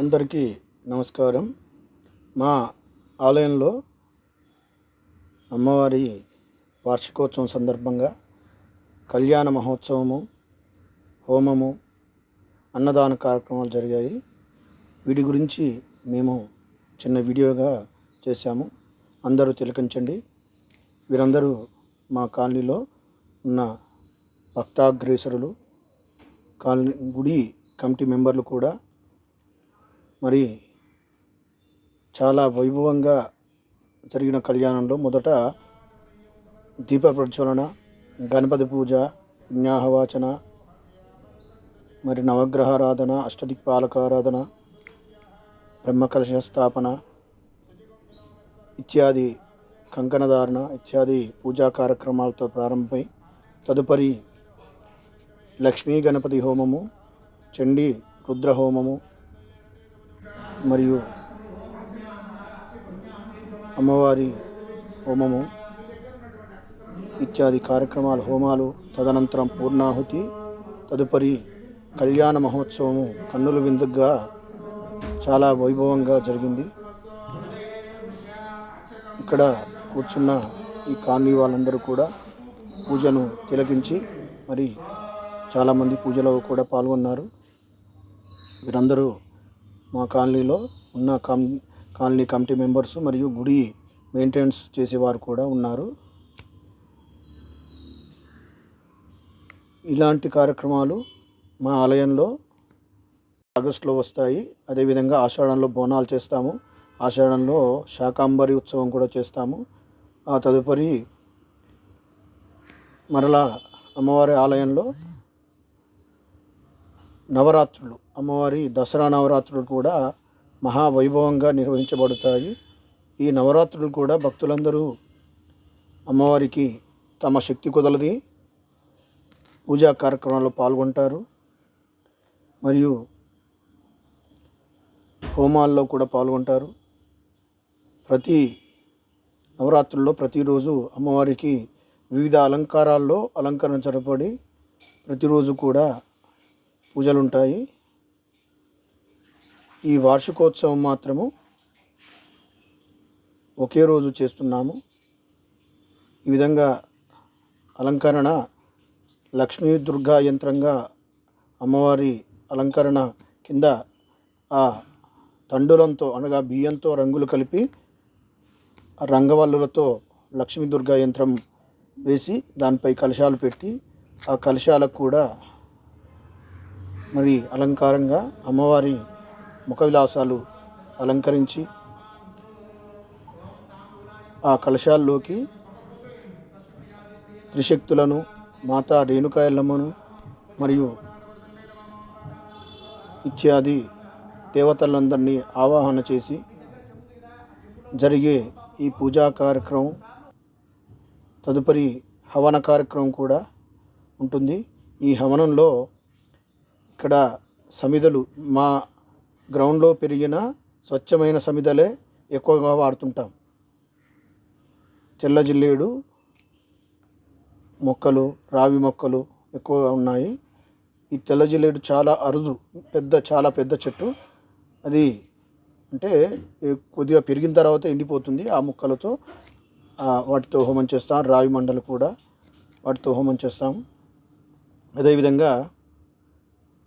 అందరికీ నమస్కారం. మా ఆలయంలో అమ్మవారి వార్షికోత్సవం సందర్భంగా కళ్యాణ మహోత్సవము హోమము అన్నదాన కార్యక్రమాలు జరిగాయి. వీటి గురించి మేము చిన్న వీడియోగా చేశాము. అందరూ తిలకించండి. వీరందరూ మా కాలనీలో ఉన్న భక్తాగ్రేసరులు కాలనీ గుడి కమిటీ మెంబర్లు కూడా మరి చాలా వైభవంగా జరిగిన కళ్యాణంలో మొదట దీప ప్రజ్వలన గణపతి పూజ పుణ్యాహవాచన మరి నవగ్రహారాధన అష్టదిక్పాలకారాధన బ్రహ్మకలశ స్థాపన ఇత్యాది కంకణధారణ ఇత్యాది పూజా కార్యక్రమాలతో ప్రారంభమై తదుపరి లక్ష్మీ గణపతి హోమము చండీ రుద్ర హోమము మరియు అమ్మవారి హోమము ఇత్యాది కార్యక్రమాలు హోమాలు తదనంతరం పూర్ణాహుతి. తదుపరి కళ్యాణ మహోత్సవము కన్నుల విందుగా చాలా వైభవంగా జరిగింది. ఇక్కడ కూర్చున్న ఈ కాలనీ వాళ్ళందరూ కూడా పూజను తిలకించి మరి చాలామంది పూజలో కూడా పాల్గొన్నారు. వీరందరూ మా కాలనీలో ఉన్న కమ్ కాలనీ కమిటీ మెంబర్స్ మరియు గుడి మెయింటెనెన్స్ చేసేవారు కూడా ఉన్నారు. ఇలాంటి కార్యక్రమాలు మా ఆలయంలో ఆగస్టులో వస్తాయి. అదేవిధంగా ఆషాఢంలో బోనాలు చేస్తాము. ఆషాఢంలో శాకాంబరి ఉత్సవం కూడా చేస్తాము. ఆ తదుపరి మరలా అమ్మవారి ఆలయంలో నవరాత్రులు. అమ్మవారి దసరా నవరాత్రులు కూడా మహావైభవంగా నిర్వహించబడతాయి. ఈ నవరాత్రులు కూడా భక్తులందరూ అమ్మవారికి తమ శక్తి కుదలది పూజా కార్యక్రమాల్లో పాల్గొంటారు. మరియు హోమాల్లో కూడా పాల్గొంటారు. ప్రతి నవరాత్రుల్లో ప్రతిరోజు అమ్మవారికి వివిధ అలంకారాల్లో అలంకరించబడి ప్రతిరోజు కూడా పూజలు ఉంటాయి ఈ వార్షికోత్సవం మాత్రము ఒకే రోజు చేస్తున్నాము. ఈ విధంగా అలంకరణ లక్ష్మీ దుర్గా యంత్రంగా అమ్మవారి అలంకరణ కింద ఆ తండులంతో అనగా బియ్యంతో రంగులు కలిపి రంగవల్లులతో లక్ష్మీ దుర్గా యంత్రం వేసి దానిపై కలశాలు పెట్టి ఆ కలశాలకు కూడా మరి అలంకారంగా అమ్మవారి ముఖ విలాసాలు అలంకరించి ఆ కలశాల్లోకి త్రిశక్తులను మాతా రేణుకాయలమ్మను మరియు ఇత్యాది దేవతలందరినీ ఆవాహన చేసి జరిగే ఈ పూజా కార్యక్రమం తదుపరి హవన కార్యక్రమం కూడా ఉంటుంది. ఈ హవనంలో ఇక్కడ సమిదలు మా గ్రౌండ్లో పెరిగిన స్వచ్ఛమైన సమిదలే ఎక్కువగా వాడుతుంటాం. తెల్ల జిల్లేడు మొక్కలు రావి మొక్కలు ఎక్కువగా ఉన్నాయి. ఈ తెల్ల జిల్లేడు చాలా అరుదు పెద్ద చాలా పెద్ద చెట్టు. అది అంటే కొద్దిగా పెరిగిన తర్వాత ఎండిపోతుంది ఆ మొక్కలతో. వాటితో హోమం చేస్తాం. రావి మండలు కూడా వాటితో హోమం చేస్తాం. అదేవిధంగా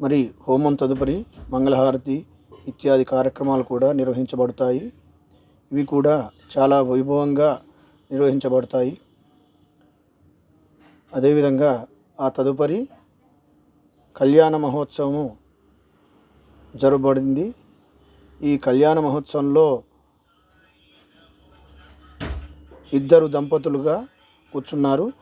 మరి హోమం తదుపరి మంగళహారతి ఇత్యాది కార్యక్రమాలు కూడా నిర్వహించబడతాయి. ఇవి కూడా చాలా వైభవంగా నిర్వహించబడతాయి. అదేవిధంగా ఆ తదుపరి కళ్యాణ మహోత్సవము జరగబడింది. ఈ కళ్యాణ మహోత్సవంలో ఇద్దరు దంపతులుగా కూర్చున్నారు.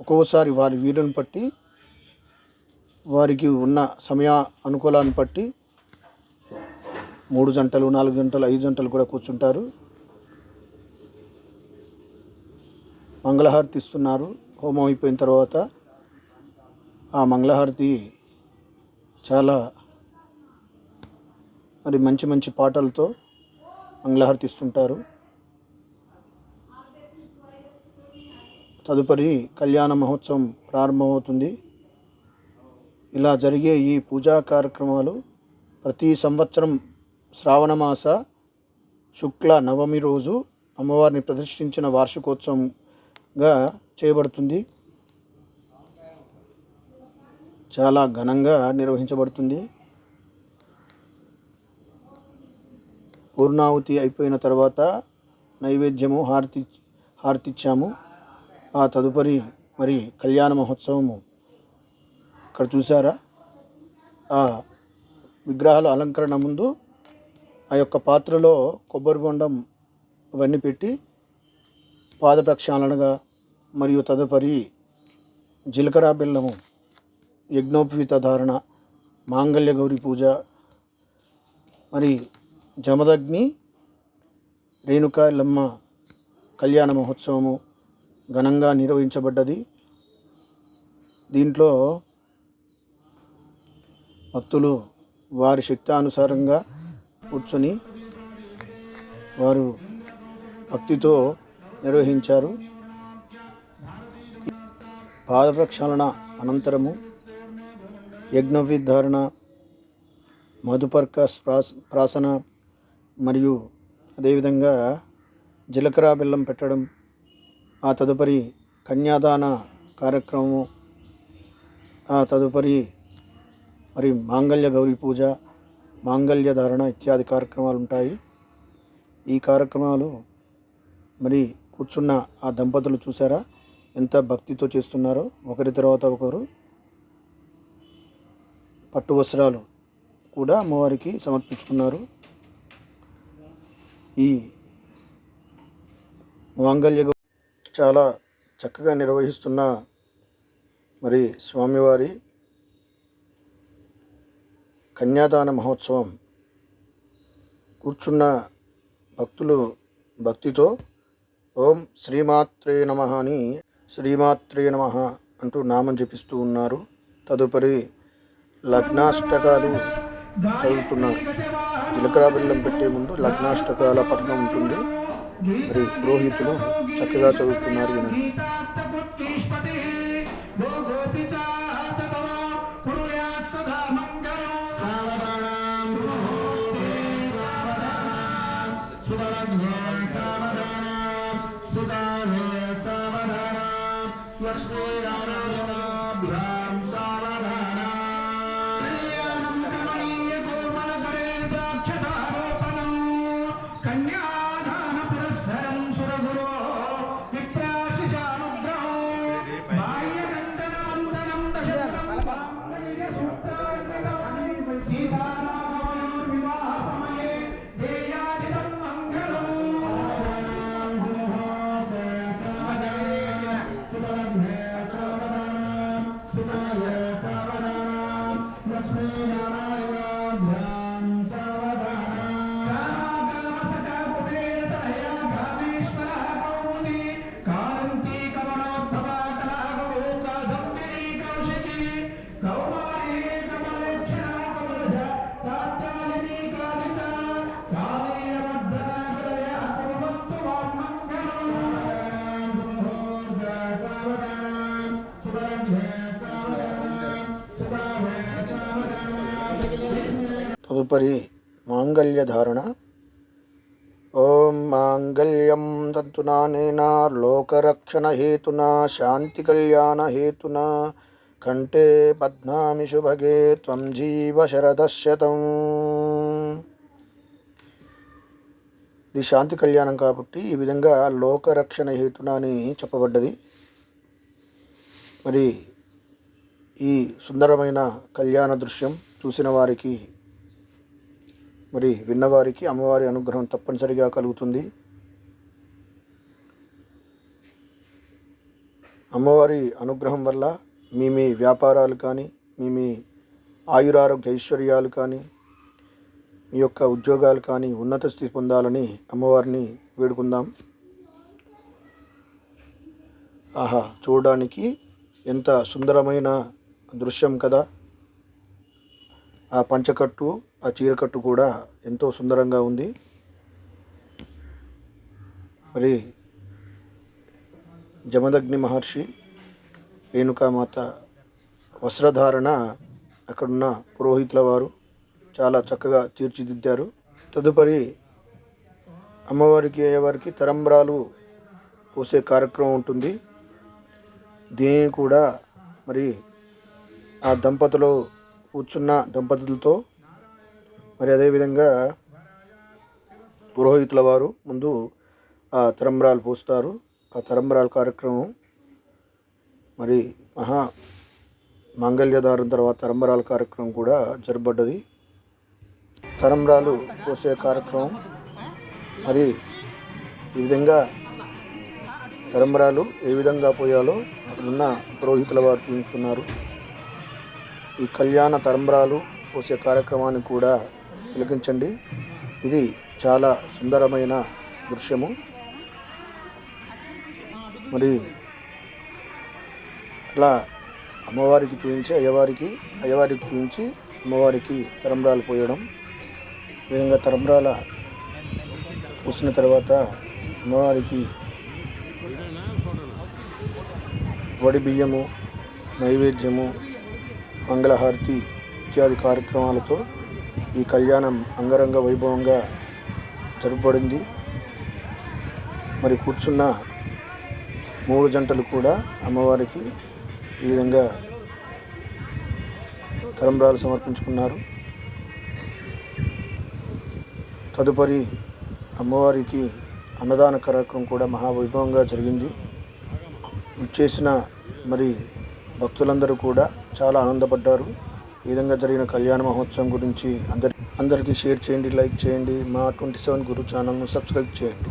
ఒక్కోసారి వారి వీరుని బట్టి వారికి ఉన్న సమయ అనుకూలాన్ని బట్టి మూడు జంటలు నాలుగు గంటలు ఐదు జంటలు కూడా కూర్చుంటారు. మంగళహారతి ఇస్తున్నారు. హోమం అయిపోయిన తర్వాత ఆ మంగళహారతి చాలా మరి మంచి మంచి పాటలతో మంగళహారతి ఇస్తుంటారు. తదుపరి కళ్యాణ మహోత్సవం ప్రారంభమవుతుంది. ఇలా జరిగే ఈ పూజా కార్యక్రమాలు ప్రతి సంవత్సరం శ్రావణమాస శుక్ల నవమి రోజు అమ్మవారిని ప్రతిష్ఠించిన వార్షికోత్సవంగా చేయబడుతుంది. చాలా ఘనంగా నిర్వహించబడుతుంది. పూర్ణాహుతి అయిపోయిన తర్వాత నైవేద్యము హారతి హారతిచ్చాము. ఆ తదుపరి మరి కళ్యాణ మహోత్సవము ఇక్కడ చూసారా ఆ విగ్రహాల అలంకరణ ముందు ఆ యొక్క పాత్రలో కొబ్బరి బొండం అవన్నీ పెట్టి పాద ప్రక్షాళనగా మరియు తదుపరి జీలకర్ర బెల్లము యజ్ఞోపవీత ధారణ మాంగళ్య గౌరి పూజ మరి జమదగ్ని రేణుకా లమ్మ కళ్యాణ మహోత్సవము ఘనంగా నిర్వహించబడ్డది. దీంట్లో భక్తులు వారి శక్తానుసారంగా కూర్చొని వారు భక్తితో నిర్వహించారు. పాద ప్రక్షాళన అనంతరము యజ్ఞవిధారణ మధుపర్క ప్రాసన మరియు అదేవిధంగా జీలకర్ర బెల్లం పెట్టడం ఆ తదుపరి కన్యాదాన కార్యక్రమము ఆ తదుపరి మరి మాంగళ్య గౌరీ పూజ మాంగళ్య ధారణ ఇత్యాది కార్యక్రమాలు ఉంటాయి ఈ కార్యక్రమాలు మరి కూర్చున్న ఆ దంపతులు చూసారా? ఎంత భక్తితో చేస్తున్నారో. ఒకరి తర్వాత ఒకరు పట్టు వస్త్రాలు కూడా అమ్మవారికి సమర్పించుకున్నారు. ఈ మాంగళ్య చాలా చక్కగా నిర్వహిస్తున్న మరి స్వామివారి కన్యాదాన మహోత్సవం కూర్చున్న భక్తులు భక్తితో ఓం శ్రీమాత్రే నమ అని శ్రీమాత్రే నమ అంటూ నామం జపిస్తూ ఉన్నారు. తదుపరి లగ్నాష్టకాలు చదువుతున్నారు. జీలకర్ర బెల్లం పెట్టే ముందు లగ్నాష్టకాల పఠనం ఉంటుంది. మరి పురోహితులు చక్కగా చదువుతున్నారు ఉపరి మాంగల్యధారణ ఓం మాంగళ్యం తంతునానేన లోకరక్షణ హేతునా శాంతి కళ్యాణ హేతునా కంఠే పద్నామి శుభగే త్వం జీవ శరదశతం ఇది శాంతి కళ్యాణం కాబట్టి ఈ విధంగా లోకరక్షణ హేతున అని చెప్పబడ్డది. మరి ఈ సుందరమైన కళ్యాణ దృశ్యం చూసిన వారికి మరి విన్నవారికి అమ్మవారి అనుగ్రహం తప్పనిసరిగా కలుగుతుంది. అమ్మవారి అనుగ్రహం వల్ల మీ మీ వ్యాపారాలు కానీ మీ మీ ఆయురారోగ్య ఐశ్వర్యాలు కానీ మీ యొక్క ఉద్యోగాలు కానీ ఉన్నత స్థితి పొందాలని అమ్మవారిని వేడుకుందాం. ఆహా చూడడానికి ఎంత సుందరమైన దృశ్యం కదా. ఆ పంచకట్టు ఆ చీరకట్టు కూడా ఎంతో సుందరంగా ఉంది. మరి జమదగ్ని మహర్షి రేణుకామాత వస్త్రధారణ అక్కడున్న పురోహితుల వారు చాలా చక్కగా తీర్చిదిద్దారు. తదుపరి అమ్మవారికి అయ్యేవారికి తరంబ్రాలు పోసే కార్యక్రమం ఉంటుంది. దీనిని కూడా మరి ఆ దంపతులు కూర్చున్న దంపతులతో మరి అదేవిధంగా పురోహితుల వారు ముందు ఆ తరంబరాలు పోస్తారు. ఆ తరంబరాల కార్యక్రమం మరి మహా మాంగళ్యదారం తర్వాత తరంబరాల కార్యక్రమం కూడా జరపడ్డది తరంబరాలు పోసే కార్యక్రమం మరి ఈ విధంగా తరంబరాలు ఏ విధంగా పోయాలో అక్కడున్న పురోహితుల వారు చూపిస్తున్నారు. ఈ కళ్యాణ తరంబరాలు పోసే కార్యక్రమాన్ని కూడా తిలకించండి ఇది చాలా సుందరమైన దృశ్యము. మరి అలా అమ్మవారికి చూపించి అయ్యవారికి అయ్యవారికి చూపించి అమ్మవారికి తరంబరాలు పోయడం. ఈ విధంగా తరంబరాల పూసిన తర్వాత అమ్మవారికి వడి బియ్యము నైవేద్యము మంగళహారతి ఇత్యాది కార్యక్రమాలతో ఈ కళ్యాణం అంగరంగ వైభవంగా జరపబడింది. మరి కూర్చున్న మూడు జంటలు కూడా అమ్మవారికి ఈ విధంగా తలంబ్రాలు సమర్పించుకున్నారు. తదుపరి అమ్మవారికి అన్నదాన కార్యక్రమం కూడా మహావైభవంగా జరిగింది. చేసిన మరి భక్తులందరూ కూడా చాలా ఆనందపడ్డారు. ఈ విధంగా జరిగిన కళ్యాణ మహోత్సవం గురించి అందరి అందరికీ షేర్ చేయండి లైక్ చేయండి. మా ట్వంటీ సెవెన్ గురు ఛానల్ను సబ్స్క్రైబ్ చేయండి.